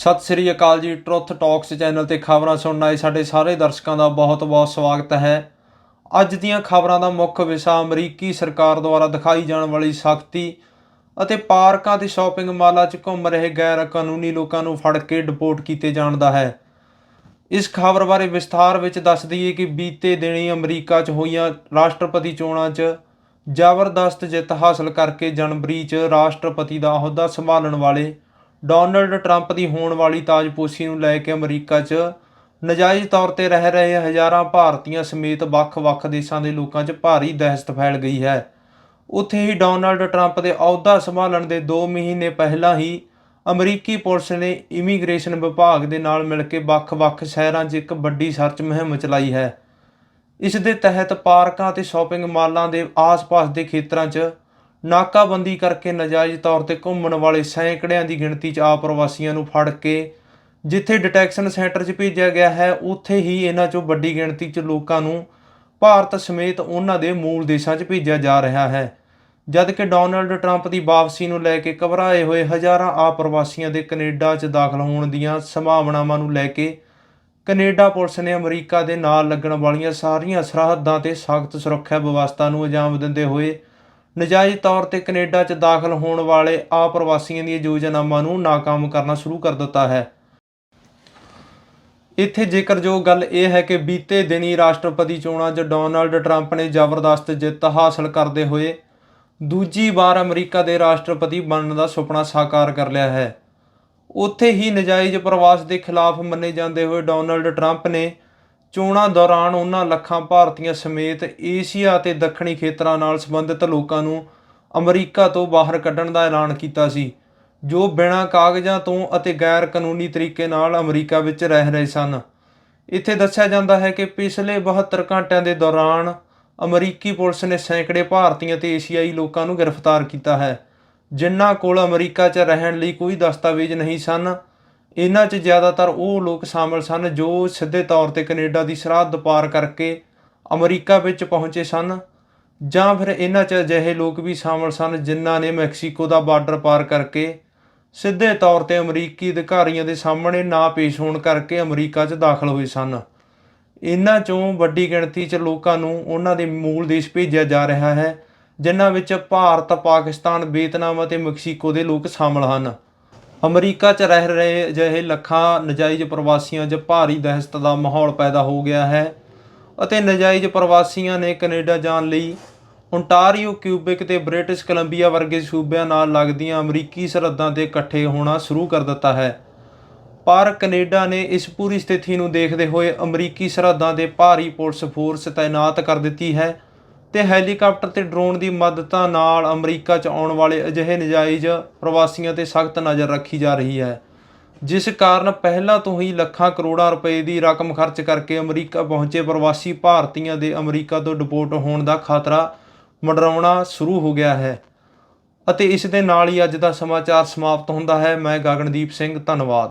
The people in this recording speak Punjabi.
ਸਤਿ ਸ੍ਰੀ ਅਕਾਲ ਜੀ, ਟਰੁੱਥ ਟਾਕਸ ਚੈਨਲ ਤੇ ਖਬਰਾਂ ਸੁਣਨ ਆਏ ਸਾਡੇ ਸਾਰੇ ਦਰਸ਼ਕਾਂ ਦਾ ਬਹੁਤ-ਬਹੁਤ ਸਵਾਗਤ ਹੈ। ਅੱਜ ਦੀਆਂ ਖਬਰਾਂ ਦਾ ਮੁੱਖ ਵਿਸ਼ਾ ਅਮਰੀਕੀ ਸਰਕਾਰ ਦੁਆਰਾ ਦਿਖਾਈ ਜਾਣ ਵਾਲੀ ਸਖਤੀ ਅਤੇ ਪਾਰਕਾਂ ਤੇ ਸ਼ਾਪਿੰਗ ਮਾਲਾਂ 'ਚ ਘੁੰਮ ਰਹੇ ਗੈਰ ਕਾਨੂੰਨੀ ਲੋਕਾਂ ਨੂੰ ਫੜ ਕੇ ਡਿਪੋਰਟ ਕੀਤੇ ਜਾਣ ਦਾ ਹੈ। ਇਸ ਖਬਰ ਬਾਰੇ ਵਿਸਥਾਰ ਵਿੱਚ ਦੱਸ ਦਈਏ ਕਿ ਬੀਤੇ ਦਿਨੀ ਅਮਰੀਕਾ 'ਚ ਹੋਈਆਂ ਰਾਸ਼ਟਰਪਤੀ ਚੋਣਾਂ 'ਚ ਜ਼ਬਰਦਸਤ ਜਿੱਤ ਹਾਸਲ ਕਰਕੇ ਜਨਵਰੀ 'ਚ ਰਾਸ਼ਟਰਪਤੀ ਦਾ ਅਹੁਦਾ ਸੰਭਾਲਣ ਵਾਲੇ ਡੋਨਲਡ ਟਰੰਪ ਦੀ ਹੋਣ ਵਾਲੀ ਤਾਜਪੋਸ਼ੀ ਨੂੰ ਲੈ ਕੇ ਅਮਰੀਕਾ 'ਚ ਨਜਾਇਜ਼ ਤੌਰ ਤੇ ਰਹਿ ਰਹੇ ਹਜ਼ਾਰਾਂ ਭਾਰਤੀਆਂ ਸਮੇਤ ਵੱਖ-ਵੱਖ ਦੇਸ਼ਾਂ ਦੇ ਲੋਕਾਂ 'ਚ ਭਾਰੀ ਦਹਿਸ਼ਤ ਫੈਲ ਗਈ ਹੈ। ਉੱਥੇ ਹੀ ਡੋਨਲਡ ਟਰੰਪ ਦੇ ਅਹੁਦਾ ਸੰਭਾਲਣ ਦੇ 2 ਮਹੀਨੇ ਪਹਿਲਾਂ ਹੀ ਅਮਰੀਕੀ ਪੁਲਿਸ ਨੇ ਇਮੀਗ੍ਰੇਸ਼ਨ ਵਿਭਾਗ ਦੇ ਨਾਲ ਮਿਲ ਕੇ ਵੱਖ-ਵੱਖ ਸ਼ਹਿਰਾਂ 'ਚ ਇੱਕ ਵੱਡੀ ਸਰਚ ਮੁਹਿੰਮ ਚਲਾਈ ਹੈ। ਇਸ ਦੇ ਤਹਿਤ ਪਾਰਕਾਂ ਅਤੇ ਸ਼ਾਪਿੰਗ ਮਾਲਾਂ ਦੇ ਆਸ-ਪਾਸ ਦੇ ਖੇਤਰਾਂ 'ਚ ਨਾਕਾਬੰਦੀ ਕਰਕੇ ਨਜਾਇਜ਼ ਤੌਰ ਤੇ ਘੁੰਮਣ ਵਾਲੇ ਸੈਂਕੜਿਆਂ ਦੀ ਗਿਣਤੀ 'ਚ ਆਪ੍ਰਵਾਸੀਆਂ ਨੂੰ ਫੜ ਕੇ ਜਿੱਥੇ ਡਿਟੈਕਸ਼ਨ ਸੈਂਟਰ 'ਚ ਭੇਜਿਆ ਗਿਆ ਹੈ, ਉੱਥੇ ਹੀ ਇਹਨਾਂ 'ਚੋਂ ਵੱਡੀ ਗਿਣਤੀ 'ਚ ਲੋਕਾਂ ਨੂੰ ਭਾਰਤ ਸਮੇਤ ਉਹਨਾਂ ਦੇ ਮੂਲ ਦੇਸ਼ਾਂ 'ਚ ਭੇਜਿਆ ਜਾ ਰਿਹਾ ਹੈ। ਜਦ ਕਿ ਡੋਨਾਲਡ ਟਰੰਪ ਦੀ ਵਾਪਸੀ ਨੂੰ ਲੈ ਕੇ ਘਬਰਾਏ ਹੋਏ ਹਜ਼ਾਰਾਂ ਆਪ੍ਰਵਾਸੀਆਂ ਦੇ ਕੈਨੇਡਾ 'ਚ ਦਾਖਲ ਹੋਣ ਦੀਆਂ ਸੰਭਾਵਨਾਵਾਂ ਨੂੰ ਲੈ ਕੇ ਕੈਨੇਡਾ ਪੁਲਿਸ ਨੇ ਅਮਰੀਕਾ ਦੇ ਨਾਲ ਲੱਗਣ ਵਾਲੀਆਂ ਸਾਰੀਆਂ ਸਰਹੱਦਾਂ ਤੇ ਸਖਤ ਸੁਰੱਖਿਆ ਵਿਵਸਥਾ ਨੂੰ ਅੰਜਾਮ ਦਿੰਦੇ ਹੋਏ ਨਜਾਇਜ਼ ਤੌਰ ਤੇ ਕੈਨੇਡਾ 'ਚ ਦਾਖਲ ਹੋਣ ਵਾਲੇ ਆ ਪ੍ਰਵਾਸੀਆਂ ਦੀਆਂ ਯੋਜਨਾਵਾਂ ਨੂੰ ਨਾਕਾਮ ਕਰਨਾ ਸ਼ੁਰੂ ਕਰ ਦਿੱਤਾ ਹੈ। ਇੱਥੇ ਜ਼ਿਕਰਯੋਗ ਗੱਲ ਇਹ ਹੈ ਕਿ ਬੀਤੇ ਦਿਨੀ ਰਾਸ਼ਟਰਪਤੀ ਚੋਣਾਂ 'ਚ ਡੋਨਾਲਡ ਟਰੰਪ ਨੇ ਜ਼ਬਰਦਸਤ ਜਿੱਤ ਹਾਸਲ ਕਰਦੇ ਹੋਏ ਦੂਜੀ ਵਾਰ ਅਮਰੀਕਾ ਦੇ ਰਾਸ਼ਟਰਪਤੀ ਬਣਨ ਦਾ ਸੁਪਨਾ ਸਾਕਾਰ ਕਰ ਲਿਆ ਹੈ। ਉੱਥੇ ਹੀ ਨਜਾਇਜ਼ ਪ੍ਰਵਾਸ ਦੇ ਖਿਲਾਫ ਮੰਨੇ ਜਾਂਦੇ ਹੋਏ ਡੋਨਾਲਡ ਟਰੰਪ ਨੇ ਚੋਣਾਂ ਦੌਰਾਨ ਉਹਨਾਂ ਲੱਖਾਂ ਭਾਰਤੀਆਂ ਸਮੇਤ ਏਸ਼ੀਆ ਅਤੇ ਦੱਖਣੀ ਖੇਤਰਾਂ ਨਾਲ ਸੰਬੰਧਿਤ ਲੋਕਾਂ ਨੂੰ ਅਮਰੀਕਾ ਤੋਂ ਬਾਹਰ ਕੱਢਣ ਦਾ ਐਲਾਨ ਕੀਤਾ ਸੀ, ਜੋ ਬਿਨਾਂ ਕਾਗਜ਼ਾਂ ਤੋਂ ਅਤੇ ਗੈਰ ਕਾਨੂੰਨੀ ਤਰੀਕੇ ਨਾਲ ਅਮਰੀਕਾ ਵਿੱਚ ਰਹਿ ਰਹੇ ਸਨ। ਇੱਥੇ ਦੱਸਿਆ ਜਾਂਦਾ ਹੈ ਕਿ ਪਿਛਲੇ 72 ਘੰਟਿਆਂ ਦੇ ਦੌਰਾਨ ਅਮਰੀਕੀ ਪੁਲਿਸ ਨੇ ਸੈਂਕੜੇ ਭਾਰਤੀਆਂ ਤੇ ਏਸ਼ੀਆਈ ਲੋਕਾਂ ਨੂੰ ਗ੍ਰਿਫਤਾਰ ਕੀਤਾ ਹੈ, ਜਿਨ੍ਹਾਂ ਕੋਲ ਅਮਰੀਕਾ 'ਚ ਰਹਿਣ ਲਈ ਕੋਈ ਦਸਤਾਵੇਜ਼ ਨਹੀਂ ਸਨ ਇਹਨਾਂ 'ਚ ਜ਼ਿਆਦਾਤਰ ਉਹ ਲੋਕ ਸ਼ਾਮਲ ਸਨ ਜੋ ਸਿੱਧੇ ਤੌਰ ਤੇ ਕੈਨੇਡਾ ਦੀ ਸਰਹੱਦ ਪਾਰ ਕਰਕੇ ਅਮਰੀਕਾ ਵਿੱਚ ਪਹੁੰਚੇ ਸਨ ਜਾਂ ਫਿਰ ਇਹਨਾਂ 'ਚ ਅਜਿਹੇ ਲੋਕ ਵੀ ਸ਼ਾਮਲ ਸਨ ਜਿਨ੍ਹਾਂ ਨੇ ਮੈਕਸੀਕੋ ਦਾ ਬਾਰਡਰ ਪਾਰ ਕਰਕੇ ਸਿੱਧੇ ਤੌਰ ਤੇ ਅਮਰੀਕੀ ਅਧਿਕਾਰੀਆਂ ਦੇ ਸਾਹਮਣੇ ਨਾ ਪੇਸ਼ ਹੋਣ ਕਰਕੇ ਅਮਰੀਕਾ 'ਚ ਦਾਖਲ ਹੋਏ ਸਨ ਇਹਨਾਂ 'ਚੋਂ ਵੱਡੀ ਗਿਣਤੀ 'ਚ ਲੋਕਾਂ ਨੂੰ ਉਹਨਾਂ ਦੇ ਮੂਲ ਦੇਸ਼ ਭੇਜਿਆ ਜਾ ਰਿਹਾ ਹੈ ਜਿਨ੍ਹਾਂ ਵਿੱਚ ਭਾਰਤ, ਪਾਕਿਸਤਾਨ, ਵੀਅਤਨਾਮ ਅਤੇ ਮੈਕਸੀਕੋ ਦੇ ਲੋਕ ਸ਼ਾਮਲ ਹਨ। ਅਮਰੀਕਾ 'ਚ ਰਹਿ ਰਹੇ ਅਜਿਹੇ ਲੱਖਾਂ ਨਜਾਇਜ਼ ਪ੍ਰਵਾਸੀਆਂ 'ਚ ਭਾਰੀ ਦਹਿਸ਼ਤ ਦਾ ਮਾਹੌਲ ਪੈਦਾ ਹੋ ਗਿਆ ਹੈ ਅਤੇ ਨਜਾਇਜ਼ ਪ੍ਰਵਾਸੀਆਂ ਨੇ ਕੈਨੇਡਾ ਜਾਣ ਲਈ ਓਨਟਾਰੀਓ, ਕਿਊਬਿਕ ਤੇ ਬ੍ਰਿਟਿਸ਼ ਕੋਲੰਬੀਆ ਵਰਗੇ ਸੂਬਿਆਂ ਨਾਲ ਲੱਗਦੀਆਂ ਅਮਰੀਕੀ ਸਰਹੱਦਾਂ ਤੇ ਇਕੱਠੇ ਹੋਣਾ ਸ਼ੁਰੂ ਕਰ ਦਿੱਤਾ ਹੈ। ਪਰ ਕੈਨੇਡਾ ਨੇ ਇਸ ਪੂਰੀ ਸਥਿਤੀ ਨੂੰ ਦੇਖਦੇ ਹੋਏ ਅਮਰੀਕੀ ਸਰਹੱਦਾਂ ਤੇ ਭਾਰੀ ਪੁਲਿਸ ਫੋਰਸ ਤਾਇਨਾਤ ਕਰ ਦਿੱਤੀ ਹੈ ਤੇ ਹੈਲੀਕਾਪਟਰ ਤੇ ਡਰੋਨ ਦੀ ਮਦਦ ਨਾਲ ਅਮਰੀਕਾ 'ਚ ਆਉਣ ਵਾਲੇ ਅਜਿਹੇ ਨਜਾਇਜ਼ ਪ੍ਰਵਾਸੀਆਂ ਤੇ ਸਖਤ ਨਜ਼ਰ ਰੱਖੀ ਜਾ ਰਹੀ ਹੈ। ਜਿਸ ਕਾਰਨ ਪਹਿਲਾਂ ਤੋਂ ਹੀ ਲੱਖਾਂ ਕਰੋੜਾਂ ਰੁਪਏ ਦੀ ਰਕਮ ਖਰਚ ਕਰਕੇ ਅਮਰੀਕਾ ਪਹੁੰਚੇ ਪ੍ਰਵਾਸੀ ਭਾਰਤੀਆਂ ਦੇ ਅਮਰੀਕਾ ਤੋਂ ਡਿਪੋਰਟ ਹੋਣ ਦਾ ਖਤਰਾ ਮੰਡਰਾਉਣਾ ਸ਼ੁਰੂ ਹੋ ਗਿਆ ਹੈ। ਅਤੇ ਇਸ ਦੇ ਨਾਲ ਹੀ ਅੱਜ ਦਾ ਸਮਾਚਾਰ ਸਮਾਪਤ ਹੁੰਦਾ ਹੈ। ਮੈਂ ਗਗਨਦੀਪ ਸਿੰਘ, ਧੰਨਵਾਦ।